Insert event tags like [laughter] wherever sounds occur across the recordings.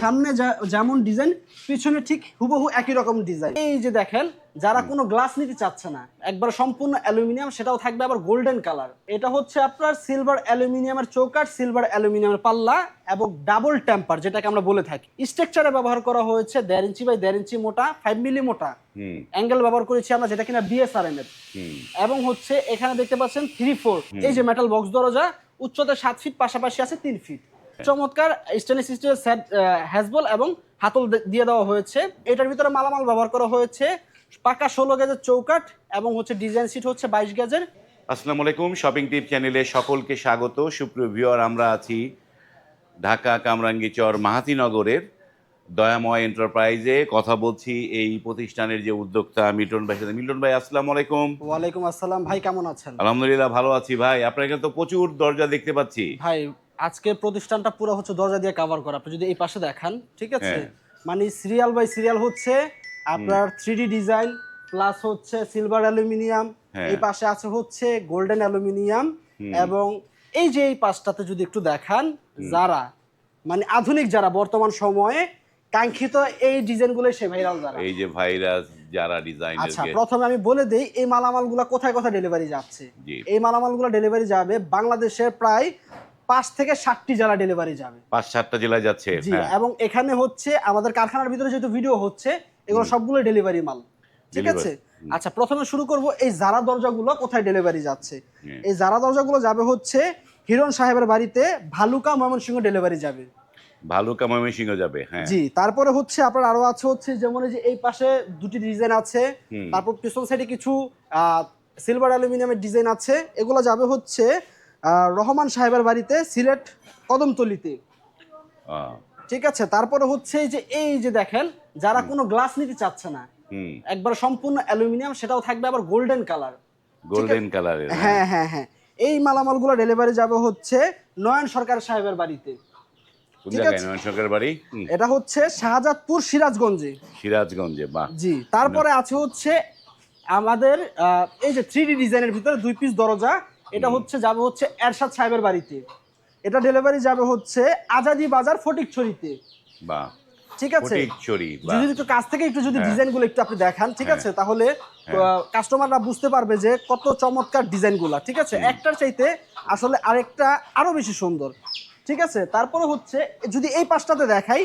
সামনে যেমন ডিজাইন পিছনে ঠিক হুবহু একই রকম ডিজাইন এই যে দেখেন যারা কোনো গ্লাস নিতে চাচ্ছে না একবার সম্পূর্ণ অ্যালুমিনিয়াম সেটাও থাকবে আবার গোল্ডেন কালার এটা হচ্ছে আপনার সিলভার অ্যালুমিনিয়ামের চৌকাট সিলভার অ্যালুমিনিয়ামের পাল্লা এবং ডাবল টেম্পার যেটাকে আমরা বলে থাকি। স্ট্রাকচারে ব্যবহার করা হয়েছে দেড় ইঞ্চি বাই দেড় ইঞ্চি মোটা ফাইভ মিলি মোটা। অ্যাঙ্গেল ব্যবহার করেছি আমরা যেটা কিনা বিএসআরএম এর। এবং হচ্ছে এখানে দেখতে পাচ্ছেন থ্রি ফোর এই যে মেটাল বক্স দরজা উচ্চতা সাত ফিট পাশাপাশি আছে তিন ফিট চমৎকার স্টেনলেস স্টিলের সেট হ্যাজবল এবং হাতল দিয়ে দেওয়া হয়েছে। এটার ভিতরে মালামাল ব্যবহার করা হয়েছে। পাকা ষোলো গেজের চৌকাট এবং হচ্ছে ডিজাইন সিট হচ্ছে বাইশ গেজের। আসসালামু আলাইকুম শপিং টিপ চ্যানেলে সকলকে স্বাগত। সুপ্রিয় ভিউয়ার আমরা আছি ঢাকা কামরাঙ্গীচর মাহাতিনগরের দয়াময় এন্টারপ্রাইজে কথা বলছি এই প্রতিষ্ঠানের যে উদ্যোক্তা মিল্টন ভাই সাথে। মিল্টন ভাই আসসালামু আলাইকুম। ওয়ালাইকুম আসসালাম। ভাই কেমন আছেন? আলহামদুলিল্লাহ ভালো আছি ভাই। আপনার এখানে তো প্রচুর দরজা দেখতে পাচ্ছি। ভাই আজকে প্রতিষ্ঠানটা পুরো হচ্ছে দরজা দিয়ে কভার করা। আপনি যদি এই পাশে দেখান ঠিক আছে? হ্যাঁ। মানে সিরিয়াল বাই সিরিয়াল হচ্ছে আপনার থ্রি ডিজাইন প্লাস হচ্ছে সিলভার অ্যালুমিনিয়াম। এই পাশে আছে হচ্ছে গোল্ডেন অ্যালুমিনিয়াম এবং এই যে এই পাশটাতে যদি একটু দেখান যারা মানে আধুনিক যারা বর্তমান সময়ে কাঙ্ক্ষিত এই ডিজাইনগুলো সে ভাইরাল যারা। এই যে ভাইরাস যারা ডিজাইনের আচ্ছা প্রথমে আমি বলে দেই এই মালামালগুলো কোথায় কোথায় ডেলিভারি যাচ্ছে। এই মালামালগুলো ডেলিভারি যাবে বাংলাদেশের প্রায় পাঁচ থেকে ষাটটি জেলা ডেলিভারি যাবে। পাঁচ সাতটা জেলায় যাচ্ছে জি হ্যাঁ। এবং এখানে হচ্ছে আমাদের কারখানার ভিতরে যেহেতু ভিডিও হচ্ছে এগুলো সবগুলো ডেলিভারি মাল। ঠিক আছে? আচ্ছা প্রথমে শুরু করব এই জারা দরজাগুলো কোথায় ডেলিভারি যাচ্ছে। হুম। এই জারা দরজাগুলো যাবে হচ্ছে হিরণ সাহেবের বাড়িতে ভালুকা ময়মনসিংহ ডেলিভারি যাবে। ভালুকা ময়মনসিংহ যাবে হ্যাঁ। জি তারপরে হচ্ছে আপনার আরও আছে হচ্ছে যেমন এই যে এই পাশে দুটি ডিজাইন আছে তারপর পিছন সাইডে কিছু সিলভার অ্যালুমিনিয়ামের ডিজাইন আছে এগুলো যাবে হচ্ছে রহমান সাহেবের বাড়িতে সিলেট কদমতলিতে। ঠিক আছে তারপরে হচ্ছে যে এই যে দেখেন যারা কোনো গ্লাস নিতে চাচ্ছে না একবার সম্পূর্ণ অ্যালুমিনিয়াম সেটাও থাকবে আবার গোল্ডেন কালার। গোল্ডেন কালারের হ্যাঁ। হ্যাঁ হ্যাঁ এই মালামালগুলো ডেলিভারি যাবে হচ্ছে নয়ন সরকার সাহেবের বাড়িতে। ঠিক আছে। নয়ন সরকার বাড়ি? এটা হচ্ছে শাহজাদপুর সিরাজগঞ্জে। সিরাজগঞ্জে বাহ। জি তারপরে আছে হচ্ছে আমাদের এই যে থ্রি ডি ডিজাইনের ভিতরে দুই পিস দরজা এটা হচ্ছে যাবে হচ্ছে এরশাদ সাহেবের বাড়িতে। এটা ডেলিভারি যাবে হচ্ছে আজাদি বাজার ফটিকছড়িতে। বাহ। ঠিক আছে? যদি একটু কাছ থেকে একটু যদি হ্যাঁ। ডিজাইনগুলো একটু আপনি দেখান ঠিক হ্যাঁ। আছে? তাহলে কাস্টমাররা বুঝতে পারবে যে কত চমৎকার ডিজাইনগুলো ঠিক আছে? একটার চাইতে আসলে আরেকটা আরও বেশি সুন্দর ঠিক আছে? তারপরে হচ্ছে যদি এই পাশটাতে দেখাই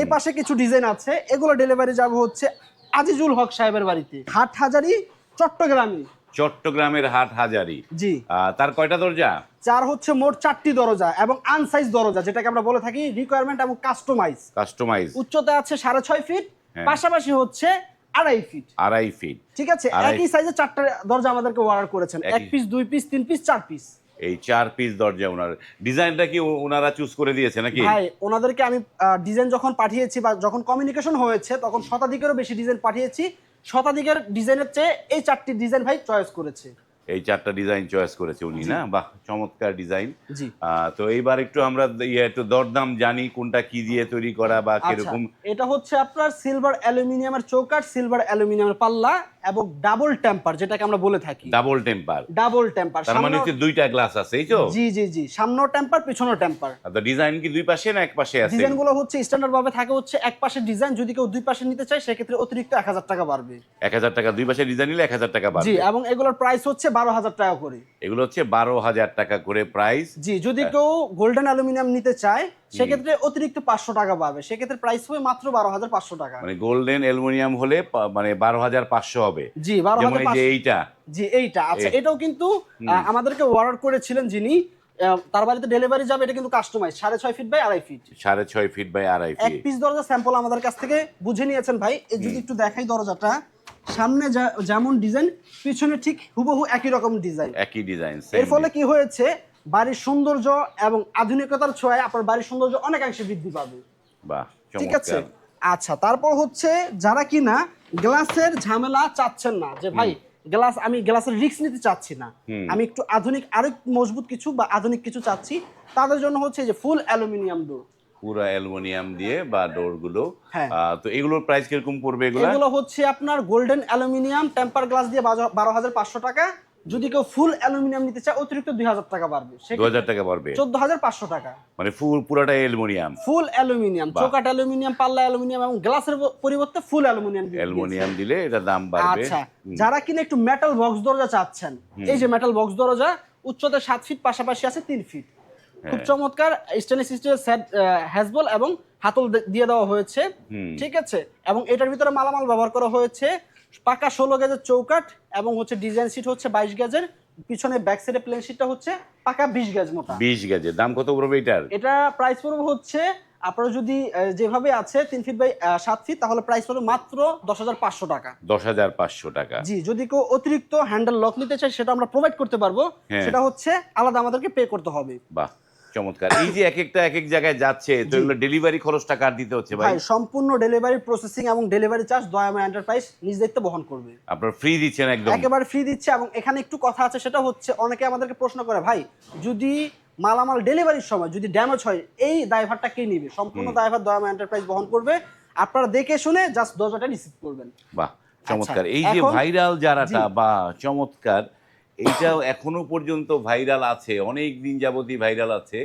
এই পাশে কিছু ডিজাইন আছে এগুলো ডেলিভারি যাবে হচ্ছে আজিজুল হক সাহেবের বাড়িতে। হাট হাজারি চট্টগ্রামে। চট্টগ্রামের হাট হাজারি। জি। তার কয়টা দরজা? চার হচ্ছে মোট চারটি দরজা এবং আনসাইজ দরজা যেটাকে আমরা বলে থাকি রিকোয়ারমেন্ট এবং কাস্টমাইজ কাস্টমাইজ উচ্চতা আছে সাড়ে ছয় ফিট হ্যাঁ। পাশাপাশি হচ্ছে আড়াই ফিট আড়াই ফিট ঠিক আছে? একই সাইজে চারটা দরজা আমাদেরকে অর্ডার করেছেন। এক পিস দুই পিস তিন পিস চার পিস এই চার পিস দরজা ওনার। ডিজাইনটা কি ওনারা চুজ করে দিয়েছে নাকি? ভাই ওনাদেরকে আমি ডিজাইন যখন পাঠিয়েছি বা যখন কমিউনিকেশন হয়েছে তখন শতাধিকেরও বেশি ডিজাইন পাঠিয়েছি। শতাধিকের ডিজাইনের চেয়ে এই চারটি ডিজাইন ভাই চয়েস করেছে। এই চারটা ডিজাইন চয়েস করেছে উনি না? বাহ চমৎকার ডিজাইন তো এইবার একটু আমরা ইয়ে একটু দরদাম জানি কোনটা কি দিয়ে তৈরি করা বা আচ্ছা কীরকম। এটা হচ্ছে আপনার সিলভার অ্যালুমিনিয়ামের চৌকাট সিলভার অ্যালুমিনিয়ামের পাল্লা এবং ডাবল টেম্পার যেটাকে আমরা বলে থাকি। ডাবল টেম্পার ডাবল টেম্পার তার মানে হচ্ছে দুইটা গ্লাস আছে এই তো? জি জি জি। সামনেও টেম্পার পিছনেও টেম্পার তো ডিজাইন কি দুই পাশে না এক পাশে আছে? হচ্ছে স্ট্যান্ডার্ড ভাবে থাকে হচ্ছে এক পাশের ডিজাইন যদি কেউ দুই পাশে নিতে চায় সেক্ষেত্রে অতিরিক্ত এক হাজার টাকা বাড়বে। এক হাজার টাকা দুই পাশে ডিজাইন নিলে এক হাজার টাকা জি বাড়বে এবং এগুলোর প্রাইস হচ্ছে বারো হাজার টাকা করে। এগুলো হচ্ছে বারো হাজার টাকা করে প্রাইস জি যদি কেউ গোল্ডেন অ্যালুমিনিয়াম নিতে চায় সেক্ষেত্রে অতিরিক্ত পাঁচশো টাকা পাবে। সেক্ষেত্রে প্রাইস হবে মাত্র বারো হাজার পাঁচশো টাকা। মানে গোল্ডেন অ্যালুমিনিয়াম হলে মানে বারো হাজার পাঁচশো হবে। জি বারো হাজার যে এইটা। জি এইটা। আচ্ছা এটাও কিন্তু আমাদেরকে অর্ডার করেছিলেন যিনি তার বাড়িতে ডেলিভারি যাবে এটা কিন্তু কাস্টমাইজ সাড়ে ছয় ফিট বাই আড়াই ফিট সাড়ে ছয় ফিট বাই আড়াই এক পিস দরজা স্যাম্পল আমাদের কাছ থেকে বুঝে নিয়েছেন ভাই। যদি একটু দেখাই দরজাটা। সামনে যেমন ডিজাইন পিছনে ঠিক হুবহু একই রকম ডিজাইন একই ডিজাইন এর ফলে কি হয়েছে? বাড়ির সৌন্দর্য এবং আধুনিকতার ছোঁয়ায় আপনার বাড়ির সৌন্দর্য অনেকাংশে বৃদ্ধি পাবে। বাহ ঠিক আছে? আচ্ছা তারপর হচ্ছে যারা কিনা গ্লাসের ঝামেলা চাচ্ছেন না যে ভাই গ্লাস আমি গ্লাসের রিস্ক নিতে চাচ্ছি না। আমি একটু আধুনিক আরও মজবুত কিছু বা আধুনিক কিছু চাচ্ছি। তাদের জন্য হচ্ছে যে ফুল অ্যালুমিনিয়াম ডোর পুরো অ্যালুমিনিয়াম দিয়ে বা ডোরগুলো হ্যাঁ। তো এগুলোর প্রাইস কীরকম পড়বে এগুলো? এগুলো হচ্ছে আপনার গোল্ডেন অ্যালুমিনিয়াম টেম্পার গ্লাস দিয়ে বারো হাজার পাঁচশো টাকা। যদি কেউ ফুল অ্যালুমিনিয়াম নিতে চায় অতিরিক্ত দুই হাজার টাকা বাড়বে। দু হাজার টাকা পড়বে চোদ্দ হাজার পাঁচশো টাকা। মানে ফুল পুরোটাই অ্যালুমিনিয়াম ফুল অ্যালুমিনিয়াম। চৌকাট অ্যালুমিনিয়াম পাল্লা অ্যালুমিনিয়াম এবং গ্লাসের পরিবর্তে ফুল অ্যালুমিনিয়াম অ্যালুমিনিয়াম দিলে এটা দাম বাড়বে। আচ্ছা যারা কিনা একটু মেটাল বক্স দরজা চাচ্ছেন এই যে মেটাল বক্স দরজা উচ্চতা সাত ফিট পাশাপাশি আছে তিন ফিট খুব হ্যাঁ। চমৎকার। স্টেনলেস স্টিলের সেট হ্যাজবল এবং হাতল দিয়ে দেওয়া হয়েছে। ঠিক আছে? এবং এটার ভিতরে মালামাল ব্যবহার করা হয়েছে। পাকা ষোলো গেজের চৌকাট এবং হচ্ছে ডিজাইন সিট হচ্ছে বাইশ গেজের। পিছনে ব্যাক সাইডে প্লেন সিটটা হচ্ছে পাকা বিশ গেজ মোটা। বিশ গেজের। দাম কত পড়বে এটার? এটা প্রাইস পড়বে হচ্ছে আপনারা যদি যেভাবে আছে তিন ফিট বাই সাত ফিট তাহলে প্রাইস পড়বে মাত্র দশ হাজার পাঁচশো টাকা। দশ হাজার পাঁচশো টাকা। জি যদি কেউ অতিরিক্ত হ্যান্ডেল লক নিতে চায় সেটা আমরা প্রোভাইড করতে পারব। হ্যাঁ। সেটা হচ্ছে আলাদা আমাদেরকে পে করতে হবে। বাহ। চমৎকার। এই যে এক একটা এক এক জায়গায় যাচ্ছে তো এগুলো ডেলিভারি খরচটা কার দিতে হচ্ছে ভাই? সম্পূর্ণ ডেলিভারি প্রসেসিং এবং ডেলিভারি চার্জ দয়াময় এন্টারপ্রাইজ নিজ দায়িত্ব বহন করবে। আপনার ফ্রি দিচ্ছেন একদম। একেবারে ফ্রি দিচ্ছে এবং এখানে একটু কথা আছে সেটা হচ্ছে অনেকে আমাদেরকে প্রশ্ন করে ভাই যদি মালামাল ডেলিভারির সময় যদি ড্যামেজ হয় এই দায়ভারটা কে নিবে? সম্পূর্ণ দায়ভার দয়াময় এন্টারপ্রাইজ বহন করবে। আপনারা দেখে শুনে জাস্ট দরজাটা রিসিভ করবেন। বাহ চমৎকার। আচ্ছা, এই যে ভাইরাল যারাটা। বা চমৎকার এইটাও এখনও পর্যন্ত ভাইরাল আছে অনেক দিন যাবতই ভাইরাল আছে।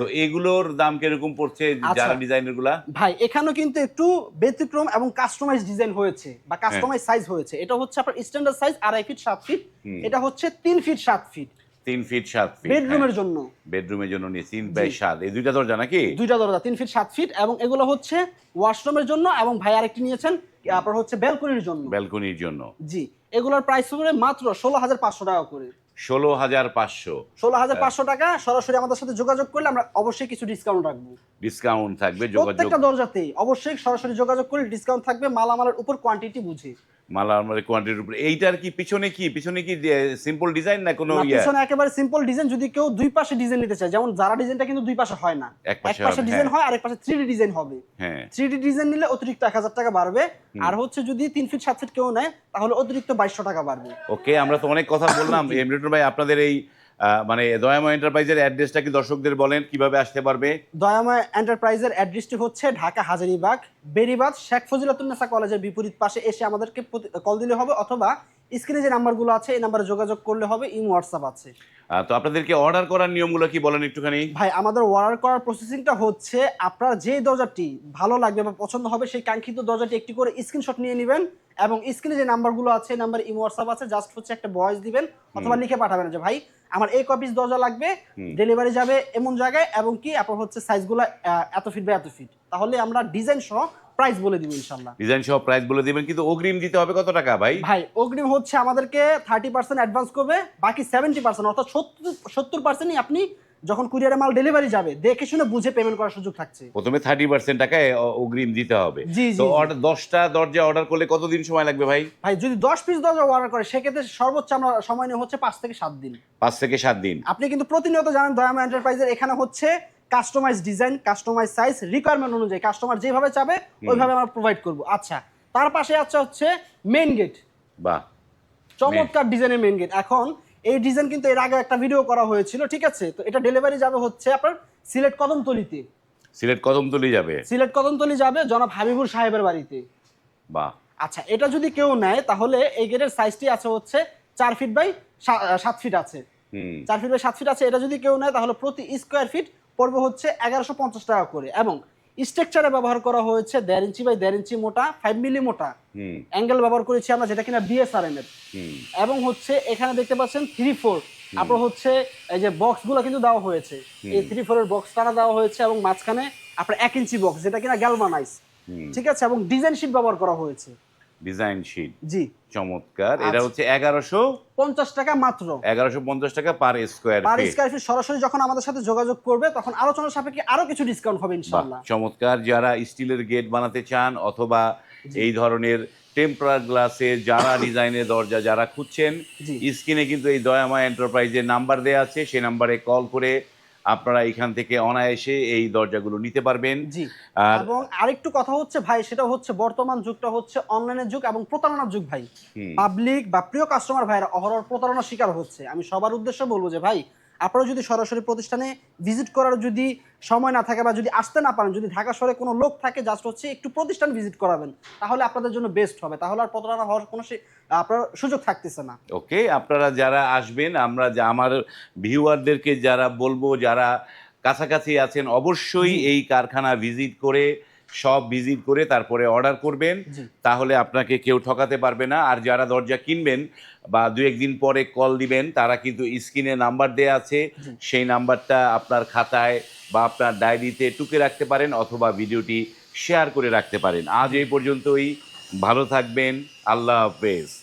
তো এগুলোর দাম কীরকম পড়ছে হ্যাঁ। আচ্ছা। যারা ডিজাইনেরগুলা ভাই এখানেও কিন্তু একটু ব্যতিক্রম এবং কাস্টমাইজ ডিজাইন হয়েছে বা হ্যাঁ। কাস্টমাইজ সাইজ হয়েছে। এটা হচ্ছে আপনার স্ট্যান্ডার্ড সাইজ আড়াই ফিট সাত ফিট এটা হচ্ছে তিন ফিট সাত ফিট তিন ফিট সাত ফিট বেডরুমের জন্য। বেডরুমের জন্য নিয়ে তিন বাই সাত। এই দুইটা দরজা নাকি? দুইটা দরজা তিন ফিট সাত ফিট এবং এগুলো হচ্ছে ওয়াশরুমের জন্য এবং ভাই আরেকটি নিয়েছেন আপনার হচ্ছে ব্যালকনির জন্য। ব্যালকনির জন্য। জি এগুলোর প্রাইস হবে মাত্র ষোলো হাজার পাঁচশো টাকা করে। ষোলো হাজার পাঁচশো। ষোলো হাজার পাঁচশো টাকা সরাসরি আমাদের সাথে যোগাযোগ করলে আমরা অবশ্যই কিছু ডিসকাউন্ট রাখব। ডিসকাউন্ট থাকবে প্রত্যেকটা দরজাতেই অবশ্যই সরাসরি যোগাযোগ করলে ডিসকাউন্ট থাকবে মালামালের উপর কোয়ান্টিটি বুঝে। মালা আমাদের কোয়ান্টিটির উপরে। এইটার কি পিছনে কি? পিছনে কি সিম্পল ডিজাইন না কোনো ইয়ে? পিছনে একেবারে সিম্পল ডিজাইন যদি কেউ দুই পাশে ডিজাইন নিতে চায় যেমন যারা ডিজাইনটা কিন্তু দুই পাশে হয় না। এক পাশে ডিজাইন হ্যাঁ। হয় আর এক পাশে থ্রি ডিজাইন হবে। হ্যাঁ। থ্রি ডিজাইন নিলে অতিরিক্ত এক হাজার টাকা বাড়বে। আর হচ্ছে যদি তিন ফিট সাত ফিট কেউ নেয় তাহলে অতিরিক্ত বাইশশো টাকা বাড়বে। ওকে আমরা তো অনেক কথা বললাম। [laughs] এমরিটন ভাই আপনাদের এই মানে দয়াময় এন্টারপ্রাইজের অ্যাড্রেসটা কি দর্শকদের বলেন? কীভাবে আসতে পারবে? দয়াময় এন্টারপ্রাইজের অ্যাড্রেসটি হচ্ছে ঢাকা হাজারিবাগ বেরিবাদ শেখ ফজিলাতুন্নেসা কলেজের বিপরীত পাশে এসে আমাদেরকে কল দিলে হবে অথবা স্ক্রিনে যে নাম্বারগুলো আছে এই নাম্বারে যোগাযোগ করলে হবে ইম হোয়াটসঅ্যাপ আছে। তো আপনাদেরকে অর্ডার করার নিয়মগুলো কি বলেন একটুখানি? ভাই আমাদের অর্ডার করার প্রসেসিংটা হচ্ছে আপনার যে দরজাটি ভালো লাগবে বা পছন্দ হবে সেই কাঙ্ক্ষিত দরজাটি একটি করে স্ক্রিনশট নিয়ে নেবেন এবং স্ক্রিনে যে নাম্বারগুলো আছে নাম্বার ইমো হোয়াটসঅ্যাপ আছে জাস্ট হচ্ছে একটা ভয়েস দিবেন অথবা লিখে পাঠাবেন যে ভাই আমার এই কপিস দরজা লাগবে ডেলিভারি যাবে এমন জায়গায় এবং কি আপনার হচ্ছে সাইজগুলো এত ফিট বা এত ফিট তাহলে আমরা ডিজাইন সহ প্রাইস বলে দিব ইনশাল্লাহ ডিজাইন সহ প্রাইস বলে দিবেন কিন্তু অগ্রিম দিতে হবে কত টাকা ভাই? ভাই অগ্রিম হচ্ছে আমাদেরকে থার্টি পার্সেন্ট অ্যাডভান্স করবে বাকি সেভেন্টি পার্সেন্ট অর্থাৎ সত্তর সত্তর পার্সেন্টই আপনি যখন কুরিয়ারে মাল ডেলিভারি যাবে দেখে শুনে বুঝে পেমেন্ট করার সুযোগ থাকছে। প্রথমে থার্টি পার্সেন্ট টাকায় অগ্রিম দিতে হবে। তো order- দশটা দরজা অর্ডার করলে কতদিন সময় লাগবে ভাই? ভাই যদি দশ পিস দরজা অর্ডার করে সেক্ষেত্রে সর্বোচ্চ আমরা সময় নিয়ে হচ্ছে পাঁচ থেকে সাত দিন। পাঁচ থেকে সাত দিন। আপনি কিন্তু প্রতিনিয়ত জানেন দয়ামা এন্টারপ্রাইজের এখানে হচ্ছে customise design customise size requirement অনুযায়ী কাস্টমার যেভাবে চাবে ওইভাবে আমরা প্রোভাইড করব। আচ্ছা তার পাশে আছে হচ্ছে মেইন গেট বাহ। চমৎকার ডিজাইনের মেইন গেট এখন এই ডিজাইন কিন্তু এর আগে একটা ভিডিও করা হয়েছিল ঠিক আছে? তো এটা ডেলিভারি যাবে হচ্ছে আপনার সিলেট কদমতলিতে। সিলেট কদমতলি যাবে? সিলেট কদমতলি যাবে জনাব হাবিবুর সাহেবের বাড়িতে। বাহ। আচ্ছা এটা যদি কেউ নেয় তাহলে এই গেটের সাইজটি আছে হচ্ছে চার ফিট বাই সাত ফিট আছে। চার ফিট বাই সাত ফিট আছে এটা যদি কেউ নেয় তাহলে প্রতি স্কোয়ার ফিট পড়বে হচ্ছে এগারোশো পঞ্চাশ টাকা করে। এবং স্ট্রাকচারে ব্যবহার করা হয়েছে দেড় ইঞ্চি বাই দেড় ইঞ্চি মোটা ফাইভ মিলি মোটা অ্যাঙ্গেল ব্যবহার করেছি আমরা যেটা কিনা বিএসআরএম এর। এবং হচ্ছে এখানে দেখতে পাচ্ছেন থ্রি ফোর আপনার হচ্ছে এই যে বক্সগুলো কিন্তু দেওয়া হয়েছে। এই থ্রি ফোর এর বক্স টানা দেওয়া হয়েছে এবং মাঝখানে আপনার এক ইঞ্চি বক্স যেটা কিনা গ্যালভানাইজ হুম। ঠিক আছে? এবং ডিজাইন শিট ব্যবহার করা হয়েছে। Design sheet. জি। চমৎকার। এটা আচ্ছা। হচ্ছে এগারোশো পঞ্চাশ টাকা মাত্র। এগারোশো পঞ্চাশ টাকা per square per square feet সরাসরি যখন আমাদের সাথে যোগাযোগ করবে তখন আলোচনার সাপেক্ষে আরও কিছু ডিসকাউন্ট হবে ইনশাআল্লাহ। চমৎকার। যারা স্টিলের গেট বানাতে চান অথবা এই ধরনের টেম্পার গ্লাসে যারা ডিজাইনের দরজা যারা খুঁজছেন। স্ক্রিনে কিন্তু এই দয়ামা এন্টারপ্রাইজের নাম্বার দেওয়া আছে। সেই নাম্বারে কল করে আপনারা এখান থেকে অনায়াসে এই দরজাগুলো নিতে পারবেন। জি। এবং আরেকটু কথা হচ্ছে ভাই সেটা হচ্ছে বর্তমান যুগটা হচ্ছে অনলাইনের যুগ এবং প্রতারণার যুগ ভাই। পাবলিক বা প্রিয় কাস্টমার ভাইরা অহরহ প্রতারণার শিকার হচ্ছে। আমি সবার উদ্দেশ্যে বলব যে ভাই আপনারা যদি সরাসরি প্রতিষ্ঠানে ভিজিট করার যদি সময় না থাকে বা যদি আসতে না পারেন যদি ঢাকা শহরে কোনো লোক থাকে জাস্ট হচ্ছে একটু প্রতিষ্ঠান ভিজিট করাবেন তাহলে আপনাদের জন্য বেস্ট হবে। তাহলে আর প্রতারণা হওয়ার কোনো আপনার সুযোগ থাকতেছে না। ওকে আপনারা যারা আসবেন আমরা যা আমার ভিউয়ারদেরকে যারা বলব যারা কাছাকাছি আছেন অবশ্যই এই কারখানা ভিজিট করে সব ভিজিট করে তারপরে অর্ডার করবেন। তাহলে আপনাকে কেউ ঠকাতে পারবে না। আর যারা দরজা কিনবেন বা দু একদিন পরে কল দিবেন তারা কিন্তু স্ক্রিনে নাম্বার দেওয়া আছে। সেই নাম্বারটা আপনার খাতায় বা আপনার ডায়েরিতে টুকে রাখতে পারেন অথবা ভিডিওটি শেয়ার করে রাখতে পারেন। আজ এই পর্যন্তই। ভালো থাকবেন। আল্লাহ হাফেজ।